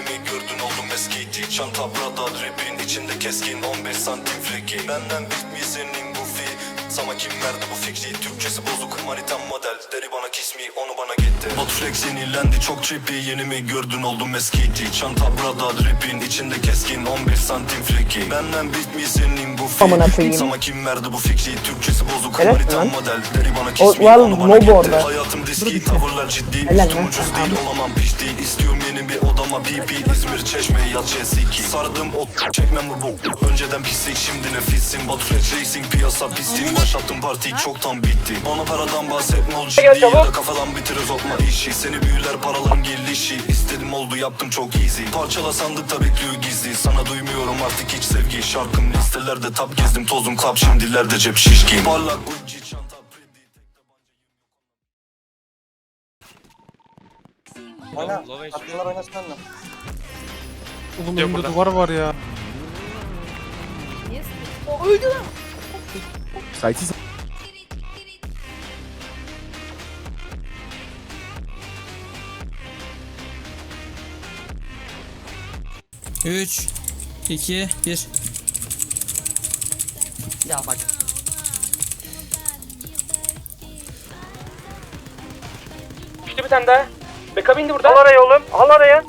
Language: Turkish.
mi gördün oldum eskici Çanta Prada rapin içinde keskin 15 santim freki Benden bitmiyor senin bu fi? Sana kim verdi bu fikri? Türkçesi bozuk manitam model. Deri bana kiss me onu bana getir. Bot flex sinirlendi çok trippy Yeni mi gördün? Oldum eskici Çanta Prada rapin içinde keskin 15 santim freki Benden bitmiyor senin bu fi Amına koyayım. Sana kim verdi bu fikri? Türkçesi bozuk Helal lan. model. Deri bana O- kiss me var onu bana getir. orada. Hayatım riski tavırlar ciddi. Helal Üstüm lan. ucuz değil olamam piş değil. İstiyorum yeni bir odama BP İzmir Çeşme yat Çesiki Sardım o çekmem bu bok Önceden pislik şimdi nefissin. Batuflex Racing piyasa pisliğim Başlattım parti çoktan bitti. Bana paradan bahsetme ol ciddi Çabuk. Kafadan bitirir sokma işi Seni büyüler paraların gelişi İstedim oldu yaptım çok easy Parçala sandıkta bekliyor gizli Sana duymuyorum artık hiç sevgi Şarkım listelerde tap gezdim tozum kap Şimdilerde cep şişkin Parlak Gucci çanta Oyna. Atlılar oynasın anne. Oğlum Yok burada. duvar var ya. Öldü lan. Saytsız. 3 2 1 Ya bak. Düştü bir tane daha. Beka bindi burada. Al araya oğlum. Al araya.